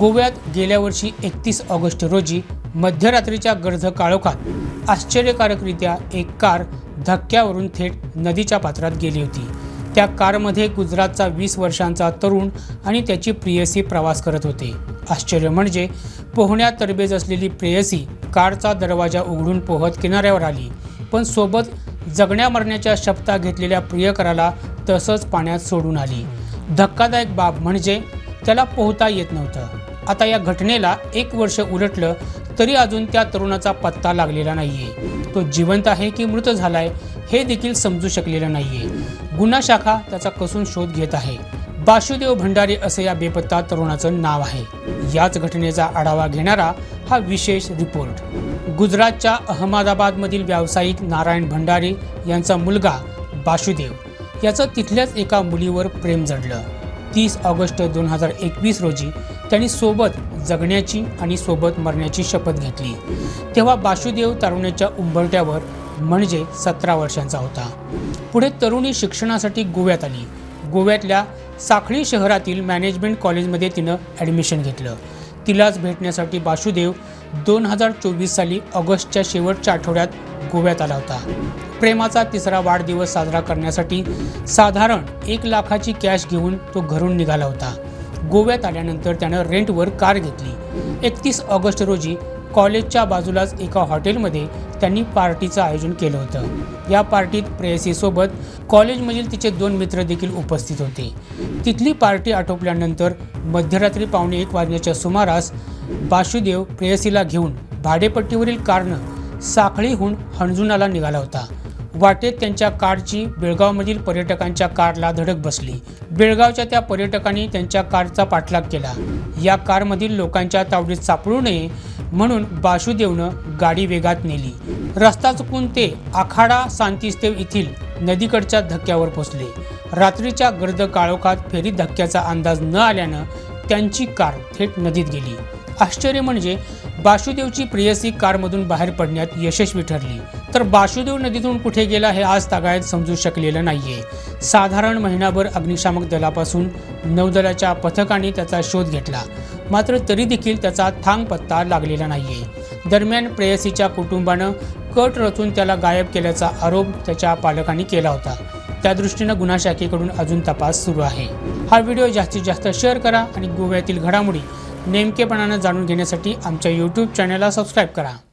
गोव्यात गेल्या वर्षी एकतीस ऑगस्ट रोजी मध्यरात्रीच्या गर्द काळोखात आश्चर्यकारकरित्या एक कार धक्क्यावरून थेट नदीच्या पात्रात गेली होती. त्या कारमध्ये गुजरातचा वीस वर्षांचा तरुण आणि त्याची प्रेयसी प्रवास करत होते. आश्चर्य म्हणजे पोहण्यात तरबेज असलेली प्रेयसी कारचा दरवाजा उघडून पोहत किनाऱ्यावर आली. पण सोबत जगण्या मरण्याच्या शपथा घेतलेल्या प्रियकराला तसंच पाण्यात सोडून आली. धक्कादायक बाब म्हणजे त्याला पोहता येत नव्हतं. आता या घटनेला एक वर्ष उलटलं तरी अजून त्या तरुणाचा पत्ता लागलेला नाहीये. तो जिवंत आहे की मृत झालाय हे देखील समजू शकलेलं नाहीये. गुन्हा शाखा त्याचा कसून शोध घेत आहे. बाशुदेव भंडारी असं या बेपत्ता तरुणाचं नाव आहे. याच घटनेचा आढावा घेणारा हा विशेष रिपोर्ट. गुजरातच्या अहमदाबादमधील व्यावसायिक नारायण भंडारी यांचा मुलगा बाशुदेव याचं तिथल्याच एका मुलीवर प्रेम जडलं. तीस ऑगस्ट दोन हजार एकवीस रोजी त्यांनी सोबत जगण्याची आणि सोबत मरण्याची शपथ घेतली. तेव्हा बाशुदेव तारुण्याच्या उंबरट्यावर म्हणजे सतरा वर्षांचा होता. पुढे तरुणी शिक्षणासाठी गोव्यात आली. गोव्यातल्या साखळी शहरातील मॅनेजमेंट कॉलेजमध्ये तिनं ॲडमिशन घेतलं. तिलाच भेटण्यासाठी बाशुदेव दोन हजार चोवीस साली ऑगस्टच्या शेवटच्या आठवड्यात गोव्यात आला होता. प्रेमाचा तिसरा वाढदिवस साजरा करण्यासाठी साधारण एक लाखाची कॅश घेऊन तो घरून निघाला होता. गोव्यात आल्यानंतर त्यानं रेंटवर कार घेतली. एकतीस ऑगस्ट रोजी कॉलेजच्या बाजूलाच एका हॉटेलमध्ये त्यांनी पार्टीचं आयोजन केलं होतं. या पार्टीत प्रेयसीसोबत कॉलेजमधील तिचे दोन मित्र देखील उपस्थित होते. तिथली पार्टी आटोपल्यानंतर मध्यरात्री पावणे एक वाजण्याच्या सुमारास वासुदेव प्रेयसीला घेऊन भाडेपट्टीवरील कारनं साखळीहून हणजुनाला निघाला होता. वाटेत त्यांच्या कारची बेळगावमधील पर्यटकांच्या कारला धडक बसली. बेळगावच्या त्या पर्यटकांनी त्यांच्या कारचा पाठलाग केला. या कारमधील लोकांच्या तावडीत सापडू नये म्हणून बाशुदेवनं गाडी वेगात नेली. रस्ता चुकून ते आखाडा सांतिस्तेव येथील नदीकडच्या धक्क्यावर पोचले. रात्रीच्या गर्द काळोखात फेरीत धक्क्याचा अंदाज न आल्यानं त्यांची कार थेट नदीत गेली. आश्चर्य म्हणजे बाशुदेवची प्रेयसी कारमधून बाहेर पडण्यात यशस्वी ठरली. तर बाशुदेव नदीतून कुठे गेला हे आज तागायत समजू शकलेलं नाहीये. साधारण महिनाभर अग्निशामक दलापासून नौदलाच्या पथकाने त्याचा शोध घेतला. मात्र तरी देखील त्याचा थांग पत्ता लागलेला नाहीये. दरम्यान प्रेयसीच्या कुटुंबानं कट रचून त्याला गायब केल्याचा आरोप त्याच्या पालकांनी केला होता. त्या दृष्टीनं गुन्हा शाखेकडून अजून तपास सुरू आहे. हा व्हिडिओ जास्तीत जास्त शेअर करा आणि गोव्यातील घडामोडी नेमकेपणानं जाणून घेण्यासाठी आमच्या यूट्यूब चॅनलला सबस्क्राईब करा.